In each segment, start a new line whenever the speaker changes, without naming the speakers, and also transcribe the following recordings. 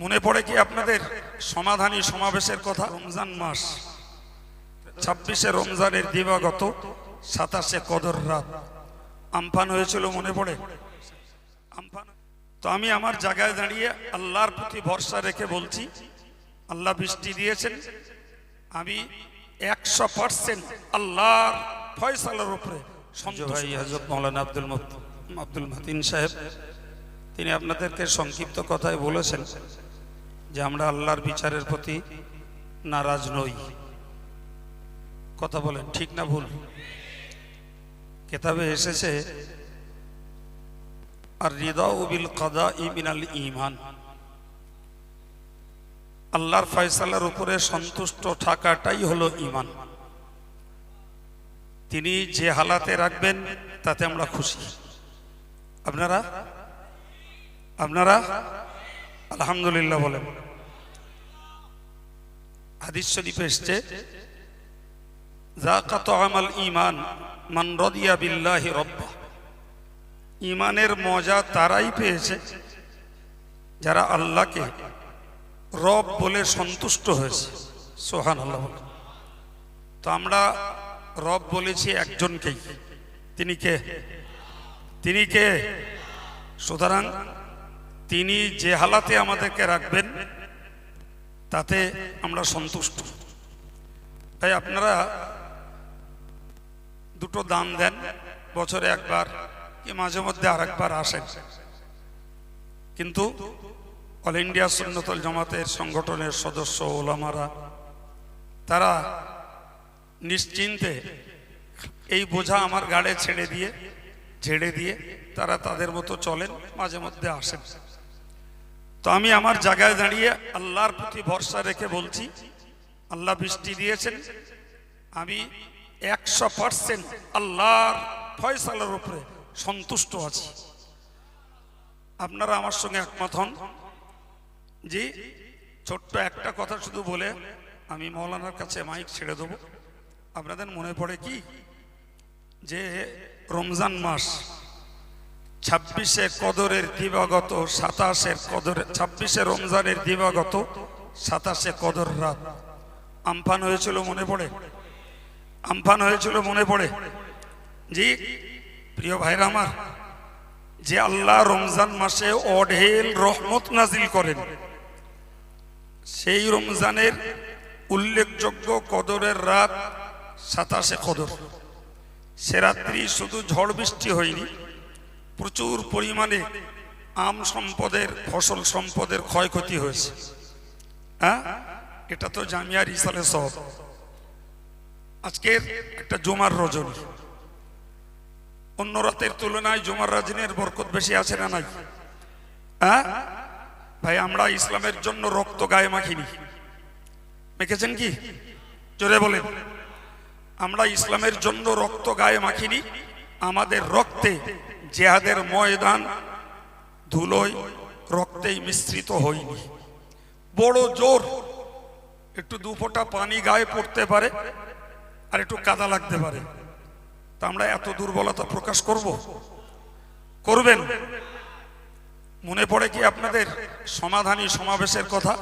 মনে পড়ে কি আপনাদের সমাধানী সমাবেশের কথা? রমজান মাস। ছাব্বিশে রমজানের দিবাগত সাতাশে কদর রাত। আমফান হয়েছিল মনে পড়ে? আমফান। তো আমি আমার জায়গায় দাঁড়িয়ে আল্লাহর প্রতি ভরসা রেখে বলছি আল্লাহ বৃষ্টি দিয়েছেন আমি একশো পার্সেন্ট আল্লাহর ফয়সালার উপরে সঞ্জয় ভাই হজরত মৌলানা আব্দুল আব্দুল মতিন সাহেব তিনি আপনাদেরকে সংক্ষিপ্ত কথায় বলেছেন যে আমরা আল্লাহর বিচারের প্রতি নারাজ নই। কথা বলেন, ঠিক না ভুল? কেতাবে এসেছে, আর বিল কাদা ইমিনাল ইমান আল্লাহর ফয়সালার উপরে সন্তুষ্ট থাকাটাই হলো ইমান তিনি যে হালাতে রাখবেন, তাতে আমরা খুশি। আপনারা? আপনারা? আলহামদুলিল্লাহ বলেন। হাদিস শরীফে এসছে জাকাত আমাল ইমান মান বিল্লাহি রব্বা। ইমানের মজা তারাই পেয়েছে, যারা আল্লাহকে রব বলে সন্তুষ্ট হয়েছে। সোহান আল্লাহ। তো আমরা রব বলেছি একজনকেই। তিনি কে? তিনি কে? সুতরাং তিনি যে হালাতে আমাদেরকে রাখবেন তাতে আমরা সন্তুষ্ট। তাই আপনারা দুটো দান দেন, বছরে একবার কি মাঝে মধ্যে আর একবার আসেন। কিন্তু অল ইন্ডিয়া সুন্নতল জামাতের সংগঠনের সদস্য, ওলামারা, তারা নিশ্চিন্তে এই বোঝা আমার গাড়ে ছেড়ে দিয়ে, ঝেড়ে দিয়ে তারা তাদের মতো চলেন, মাঝে মধ্যে আসেন। তো আমি আমার জায়গায় দাঁড়িয়ে আল্লাহর প্রতি ভরসা রেখে বলছি, আল্লাহ বৃষ্টি দিয়েছেন, আমি একশো পার্সেন্ট আল্লাহর ফয়সালার উপরে সন্তুষ্ট আছি। আপনারা আমার সঙ্গে একমত হন। জি, ছোট্ট একটা কথা শুধু বলে আমি মৌলানার কাছে মাইক ছেড়ে দেবো। আপনাদের মনে পড়ে কি? যে রমজান মাস ছাব্বিশে কদরের দিবাগত, সাতাশের কদরের ছাব্বিশে রমজানের দিবাগত, সাতাশে কদর রাত। আমফান হয়েছিল মনে পড়ে? আমফান হয়েছিল মনে পড়ে? জি, প্রিয় ভাইরা আমার, যে আল্লাহ রমজান মাসে অঢেল রহমত নাজিল করেন, সেই রমজানের উল্লেখযোগ্য কদরের রাত সাতাশে কদর। সে রাত্রি শুধু ঝড় বৃষ্টি হয়নি প্রচুর পরিমাণে আম সম্পদের, ফসল সম্পদের ক্ষয়ক্ষতি হয়েছে। হ্যাঁ? এটা তো জামিয়ার ইসালে সব আজকের একটা জমার রজনী। অন্য রাতের তুলনায় জমার রাজনের বরকত বেশি আছে না নাই? হ্যাঁ? ভাই, আমরা ইসলামের জন্য রক্ত গায়ে মাখিনি। মেখেছেন কি? জোরে বলেন। আমরা ইসলামের জন্য রক্ত গায়ে মাখিনি, আমাদের রক্তে জেহাদের ময়দান ধুলোয় রক্তেই মিশ্রিত হয়নি। বড় জোর একটু দু ফোঁটা পানি গায়ে পড়তে পারে আর একটু কাদা লাগতে পারে। তা আমরা এত দুর্বলতা প্রকাশ করব? করবেন? মনে পড়ে কি আপনাদের সমাধানী সমাবেশের কথা?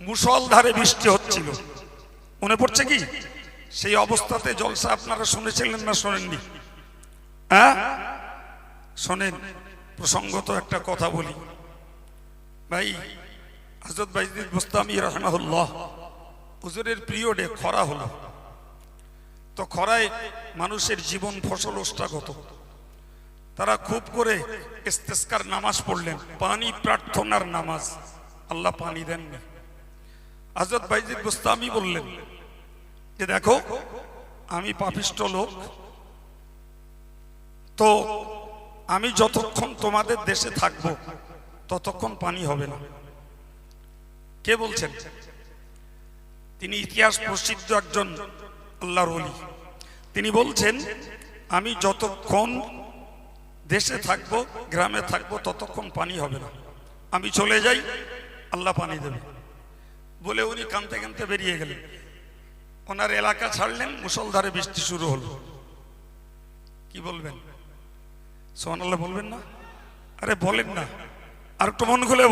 মুসলধারে বৃষ্টি হচ্ছিল। মনে পড়ছে কি? সেই অবস্থাতে জলসা আপনারা শুনেছিলেন না শোনেননি? শোনেন, প্রসঙ্গত একটা কথা বলি। ভাই হজরত বাইজিদ বুস্তামি রহমাহুল্লাহ, হুজুরের পিরিয়ডে খরা হলো। তো খরায় মানুষের জীবন ফসল ওষ্ঠাগত। তারা খুব করে ইস্তেস্কার নামাজ পড়লেন, পানি প্রার্থনার নামাজ। আল্লাহ পানি দেননি। হজরত বাইজিদ বুস্তামি বললেন যে দেখো, আমি পাপিষ্ট লোক তো আমি যতক্ষণ তোমাদের দেশে থাকব, ততক্ষণ পানি হবে না। কে বলছেন? তিনি ইতিহাস প্রসিদ্ধ একজন আল্লাহর অলি তিনি বলছেন, আমি যতক্ষণ দেশে থাকব, গ্রামে থাকব, ততক্ষণ পানি হবে না। আমি চলে যাই, আল্লাহ পানি দেবে। বলে উনি কানতে কানতে বেরিয়ে গেলেন। ওনার এলাকা ছাড়লেন, মুসলধারে বৃষ্টি শুরু হলো। কি বলবেন? বলবেন না? আরে বলেন না। আর একটু মন খুলে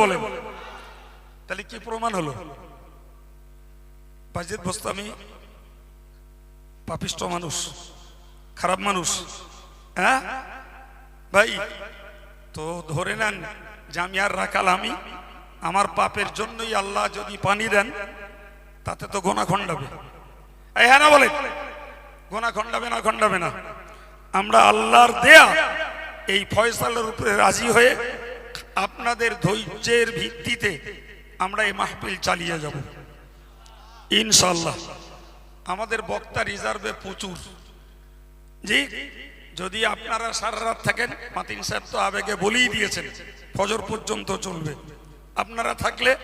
তাহলে কি প্রমাণ হলো? বোস্তামি পাপিষ্ট মানুষ, খারাপ মানুষ হ্যাঁ? ভাই, তো ধরে নেন জামিয়ার রাখাল আমি, আমার পাপের জন্যই আল্লাহ যদি পানি দেন, তাতে তো গোনা খণ্ডাবে। হ্যাঁ না বলে গোনা খণ্ডাবে না খণ্ডাবে না। আমরা আল্লাহর দেয়া এই ফয়সালের উপরে রাজি হয়ে আপনাদের ধৈর্যের ভিত্তিতে আমরা এই মাহফিল চালিয়ে যাব। ইনশাল্লাহ আমাদের বক্তা রিজার্ভে প্রচুর। জি, যদি আপনারা সারা রাত থাকেন, মাতিন সাহেব তো আবেগে বলেই দিয়েছেন, ফজর পর্যন্ত চলবে। আপনারা থাকলে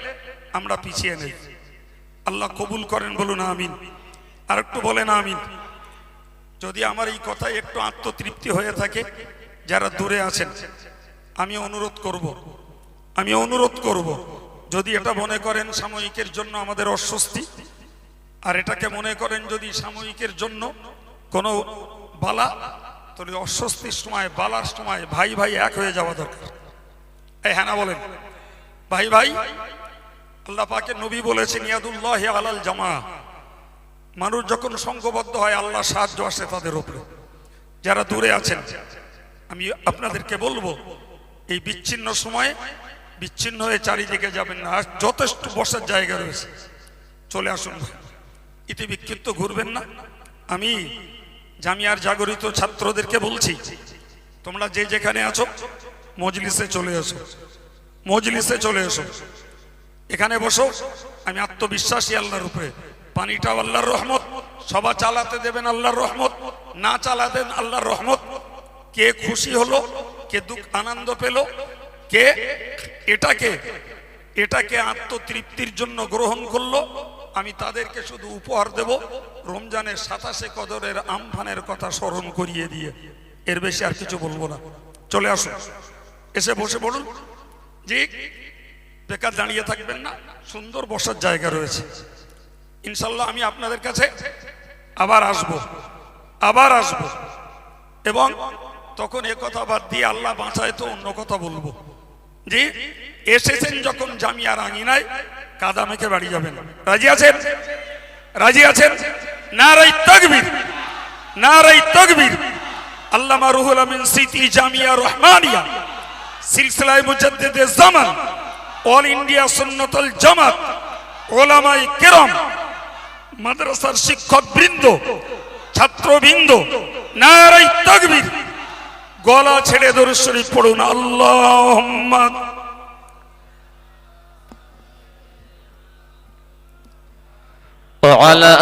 আমরা পিছিয়ে নেই। আল্লাহ কবুল করেন, বলুন আমিন। আর একটু বলেন আমিন। যদি আমার এই কথায় একটু আত্মতৃপ্তি হয়ে থাকে যারা দূরে আছেন, আমি অনুরোধ করব, আমি অনুরোধ করব, যদি এটা মনে করেন সাময়িকের জন্য আমাদের অস্বস্তি, আর এটাকে মনে করেন যদি সাময়িকের জন্য কোনো বালা, তাহলে অস্বস্তির সময়, বালার সময় ভাই ভাই এক হয়ে যাওয়া দরকার। এই হ্যাঁ বলেন। ভাই ভাই, আল্লাহ পাকে নবী বলেছেন, ইয়াদুল্লাহ আলাল জামা। মানুষ যখন সংঘবদ্ধ হয়, আল্লাহ সাহায্য আসে তাদের উপরে। যারা দূরে আছেন আমি আপনাদেরকে বলব, এই বিচ্ছিন্ন সময়ে বিচ্ছিন্ন হয়ে চারিদিকে যাবেন না। আর যথেষ্ট বসার জায়গা রয়েছে। চলে আসুন ইতি বিক্ষিপ্ত ঘুরবেন না। আমি জামিয়ার জাগরিত ছাত্রদেরকে বলছি, তোমরা যে যেখানে আছো, মজলিসে চলে এসো। মজলিসে চলে এসো। এখানে বসো। আমি আত্মবিশ্বাসী আল্লাহর উপরে। পানিটাও আল্লাহর রহমত। সবা চালাতে দেবেন আল্লাহর রহমত। না চালাতেন আল্লাহর রহমত। কে খুশি হলো, কে দুঃখ, আনন্দ পেল, কে এটাকে এটাকে আত্মতৃপ্তির জন্য গ্রহণ করল, আমি তাদেরকে শুধু উপহার দেব, রমজানের সাতাশে কদরের আমফানের কথা স্মরণ করিয়ে দিয়ে। এর বেশি আর কিছু বলব না। চলে আসুন এসে বসে বলুন জি, বেকার দাঁড়িয়ে থাকবেন না, সুন্দর বসার জায়গা রয়েছে। ইনশাল্লাহ আমি আপনাদের কাছে আবার আসব আবার আসব। এবং তখন এ কথা বাদ দিয়ে আল্লাহ বাঁচায় তো অন্য কথা বলব। জি, এসেছেন যখন জামিয়ার আঙিনায় কাদা মেখে বাড়ি যাবেন। রাজি আছেন? রাজি আছেন? নারাই না রাই তকবীর। আল্লামা রুহুল আমিন স্মৃতি জামিয়া রহমানিয়া, সিলসিলায় মুজাদ্দিদে জামান, অল ইন্ডিয়া সুন্নতুল জামাত ওলামাই কেরম, মাদ্রাসার শিক্ষক বৃন্দ ছাত্রবৃন্দ নারাই তকবীর। গলা ছেড়ে দরুদ শরীফ পড়ুন আল্লাহ
وعلى آل